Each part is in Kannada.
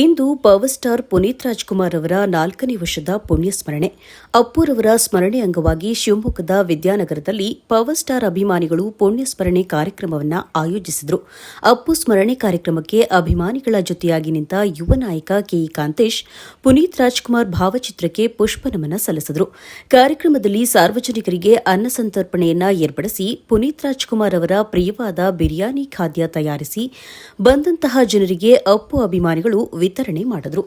ಇಂದು ಪವರ್ ಸ್ಟಾರ್ ಪುನೀತ್ ರಾಜ್ಕುಮಾರ್ ಅವರ ನಾಲ್ಕನೇ ವರ್ಷದ ಪುಣ್ಯಸ್ಮರಣೆ. ಅಪ್ಪುರವರ ಸ್ಮರಣೆ ಅಂಗವಾಗಿ ಶಿವಮೊಗ್ಗದ ವಿದ್ಯಾನಗರದಲ್ಲಿ ಪವರ್ ಸ್ಟಾರ್ ಅಭಿಮಾನಿಗಳು ಪುಣ್ಯಸ್ಮರಣೆ ಕಾರ್ಯಕ್ರಮವನ್ನು ಆಯೋಜಿಸಿದರು. ಅಪ್ಪು ಸ್ಮರಣೆ ಕಾರ್ಯಕ್ರಮಕ್ಕೆ ಅಭಿಮಾನಿಗಳ ಜೊತೆಯಾಗಿ ನಿಂತ ಯುವ ನಾಯಕ ಕೆಇ ಕಾಂತೇಶ್, ಪುನೀತ್ ರಾಜ್ಕುಮಾರ್ ಭಾವಚಿತ್ರಕ್ಕೆ ಪುಷ್ಪನಮನ ಸಲ್ಲಿಸಿದರು. ಕಾರ್ಯಕ್ರಮದಲ್ಲಿ ಸಾರ್ವಜನಿಕರಿಗೆ ಅನ್ನ ಸಂತರ್ಪಣೆಯನ್ನ ಏರ್ಪಡಿಸಿ ಪುನೀತ್ ರಾಜ್ಕುಮಾರ್ ಅವರ ಪ್ರಿಯವಾದ ಬಿರಿಯಾನಿ ಖಾದ್ಯ ತಯಾರಿಸಿ ಬಂದಂತಹ ಜನರಿಗೆ ಅಪ್ಪು ಅಭಿಮಾನಿಗಳು ವಿತರಣೆ ಮಾಡಿದ್ರು.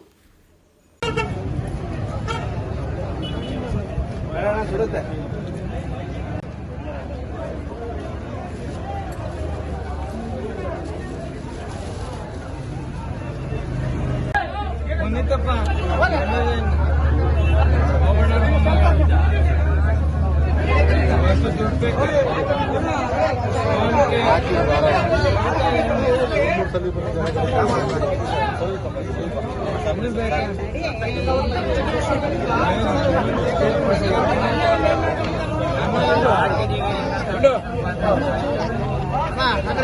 ಸಲ Hello.